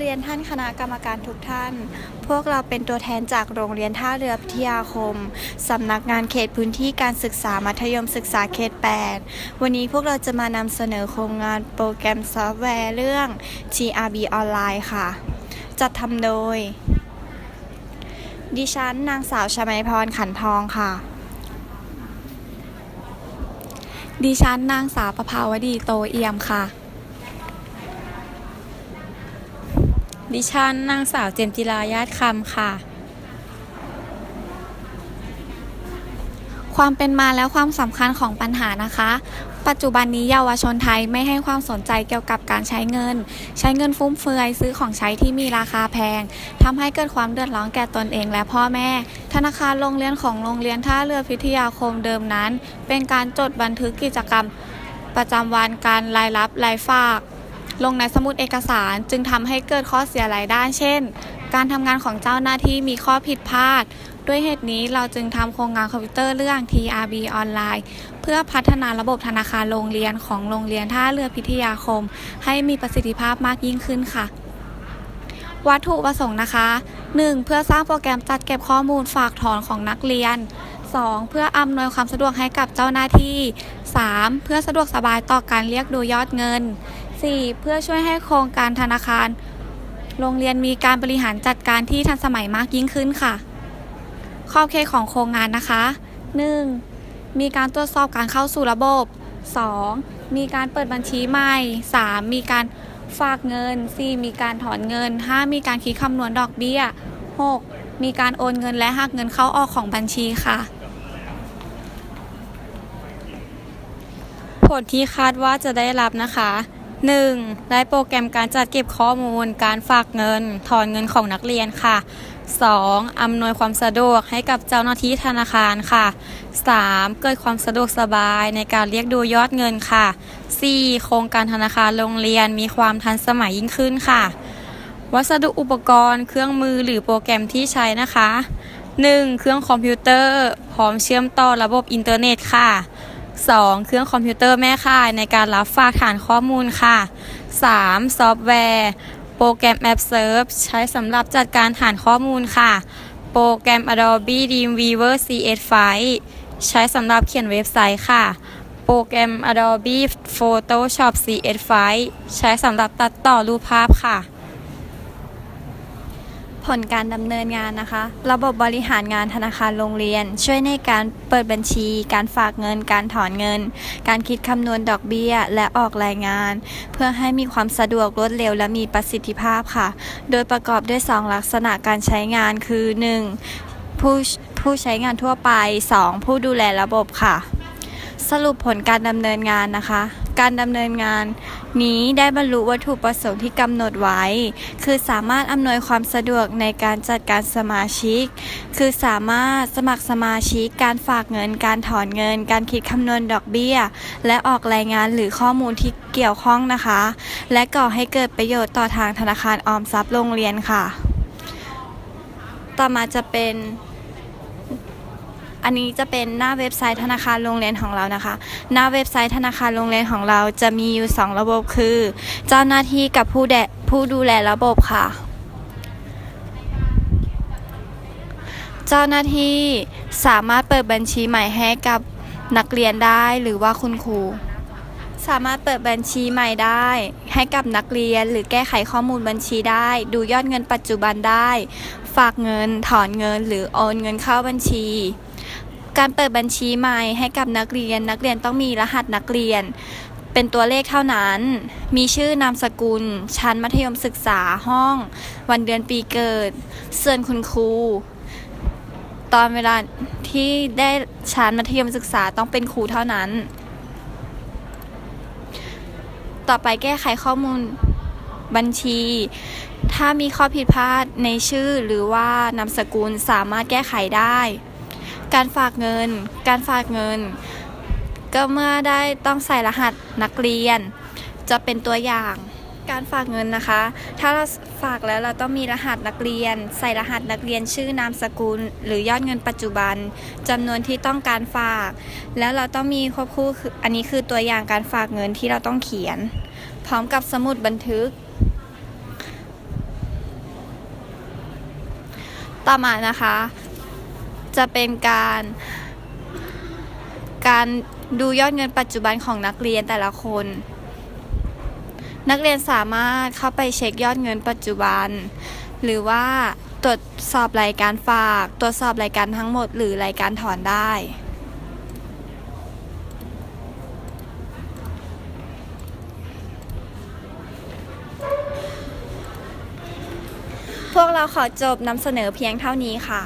เรียนท่านคณะกรรมการทุกท่าน พวกเราเป็นตัวแทนจากโรงเรียนท่าเรือพิทยาคม สำนักงานเขตพื้นที่การศึกษามัธยมศึกษาเขต 8 วันนี้พวกเราจะมานำเสนอโครงงานโปรแกรมซอฟต์แวร์เรื่อง GRB ออนไลน์ค่ะ จัดทำโดย ดิฉันนางสาวชมัยพรขันทองค่ะดิฉันนางสาวประภาวดีโตเอี่ยมค่ะ ดิฉันนางสาวเจมจิราญาติคำค่ะ ความเป็นมาและความสำคัญของปัญหานะคะ ปัจจุบันนี้เยาวชนไทยไม่ให้ความสนใจเกี่ยวกับการใช้เงิน ใช้เงินฟุ่มเฟือยซื้อของใช้ที่มีราคาแพงทำให้เกิดความเดือดร้อนแก่ตนเองและพ่อแม่ ธนาคารโรงเรียนของโรงเรียนท่าเรือพิทยาคมเดิมนั้น เป็นการจดบันทึกกิจกรรม ประจำวันการรายรับรายฝาก ลงในสมุดเอกสารจึงทำให้เกิดข้อเสียหลายด้าน เช่น การทำงานของเจ้าหน้าที่มีข้อผิดพลาด ด้วยเหตุนี้เราจึงทำโครงงานคอมพิวเตอร์เรื่อง TRB ออนไลน์ เพื่อพัฒนาระบบธนาคารโรงเรียนของโรงเรียนท่าเรือพิทยาคม ให้มีประสิทธิภาพมากยิ่งขึ้นค่ะ วัตถุประสงค์นะคะ 1. เพื่อสร้างโปรแกรมจัดเก็บข้อมูลฝากถอนของนักเรียน 2. เพื่ออำนวยความสะดวกให้กับเจ้าหน้าที่ 3. เพื่อสะดวกสบายต่อการเรียกดูยอดเงิน 4. เพื่อช่วยให้โครงการธนาคาร โรงเรียนมีการบริหารจัดการที่ทันสมัยมากยิ่งขึ้นค่ะ ขอบเขตของโครงงานนะคะ 1. มีการตรวจสอบการเข้าสู่ระบบ 2. มีการเปิดบัญชีใหม่ 3. มีการฝากเงิน 4. มีการถอนเงิน 5. มีการคิดคำนวณดอกเบี้ย 6. มีการโอนเงินและหักเงินเข้าออกของบัญชีค่ะ ผลที่คาดว่าจะได้รับนะคะ 1. ได้โปรแกรมการจัดเก็บข้อมูล การฝากเงิน ถอนเงินของนักเรียนค่ะ 2. อำนวยความสะดวกให้กับเจ้าหน้าที่ธนาคารค่ะ 3. เกิดความสะดวกสบายในการเรียกดูยอดเงินค่ะ 4. โครงการธนาคารโรงเรียนมีความทันสมัยยิ่งขึ้นค่ะ วัสดุอุปกรณ์ เครื่องมือหรือโปรแกรมที่ใช้นะคะ 1. เครื่องคอมพิวเตอร์ พร้อมเชื่อมต่อระบบอินเทอร์เน็ตค่ะ 2. เครื่องคอมพิวเตอร์แม่ข่ายในการรับฝากฐานข้อมูลค่ะ 3. ซอฟต์แวร์ โปรแกรม App Serve ใช้สำหรับจัดการฐานข้อมูลค่ะ โปรแกรม Adobe Dreamweaver CS File ใช้สำหรับเขียนเว็บไซต์ค่ะ โปรแกรม Adobe Photoshop CS File ใช้สำหรับตัดต่อรูปภาพค่ะ ผลการดำเนินงานนะคะ ระบบบริหารงานธนาคารโรงเรียน ช่วยในการเปิดบัญชี การฝากเงิน การถอนเงิน การคิดคำนวณดอกเบี้ย และออกรายงาน เพื่อให้มีความสะดวกรวดเร็วและมีประสิทธิภาพค่ะ โดยประกอบด้วย 2 ลักษณะการใช้งานคือ 1. ผู้ผู้ใช้งานทั่วไป 2. ผู้ดูแลระบบค่ะ สรุปผลการดำเนินงานนะคะ การดำเนินงานนี้ได้บรรลุวัตถุประสงค์ที่กำหนดไว้ คือสามารถอำนวยความสะดวกในการจัดการสมาชิก คือสามารถสมัครสมาชิก การฝากเงิน การถอนเงิน การคิดคำนวณดอกเบี้ย และออกรายงานหรือข้อมูลที่เกี่ยวข้องนะคะ และก่อให้เกิดประโยชน์ต่อทางธนาคารออมทรัพย์โรงเรียนค่ะ ต่อมาจะเป็น อันนี้จะเป็นหน้าเว็บไซต์ธนาคารโรงเรียนของเรานะคะ หน้าเว็บไซต์ธนาคารโรงเรียนของเราจะมีอยู่ 2 ระบบคือ เจ้าหน้าที่กับผู้แดผู้ดูแลระบบค่ะ เจ้าหน้าที่สามารถเปิดบัญชีใหม่ให้กับนักเรียนได้หรือว่าคุณครูสามารถเปิดบัญชีใหม่ได้ ให้กับนักเรียนหรือแก้ไขข้อมูลบัญชีได้ ดูยอดเงินปัจจุบันได้ ฝากเงิน ถอนเงิน หรือโอนเงินเข้าบัญชี การเปิดบัญชีใหม่ให้กับนักเรียน นักเรียนต้องมีรหัสนักเรียน เป็นตัวเลขเท่านั้น มีชื่อนามสกุล ชั้นมัธยมศึกษาห้อง วันเดือนปีเกิด เส่วนคุณครูตอนเวลาที่ได้ชั้นมัธยมศึกษาต้องเป็นครูเท่านั้น ต่อไปแก้ไขข้อมูลบัญชี ถ้ามีข้อผิดพลาดในชื่อหรือว่านามสกุลสามารถแก้ไขได้ การฝากเงิน การฝากเงิน ก็เมื่อได้ต้องใส่รหัสนักเรียน จะเป็นตัวอย่างการฝากเงินนะคะ ถ้าเราฝากแล้วเราต้องมีรหัสนักเรียน ใส่รหัสนักเรียนชื่อนามสกุล หรือยอดเงินปัจจุบันจำนวนที่ต้องการฝาก แล้วเราต้องมีควบคู่คืออันนี้คือตัวอย่างการฝากเงินที่เราต้องเขียน พร้อมกับสมุดบันทึก ต่อมานะคะ จะเป็นการการดูยอดเงินปัจจุบันของนักเรียนแต่ละคน นักเรียนสามารถเข้าไปเช็คยอดเงินปัจจุบัน หรือว่าตรวจสอบรายการฝาก ตรวจสอบรายการทั้งหมด หรือรายการถอนได้ พวกเราขอจบนำเสนอเพียงเท่านี้ค่ะ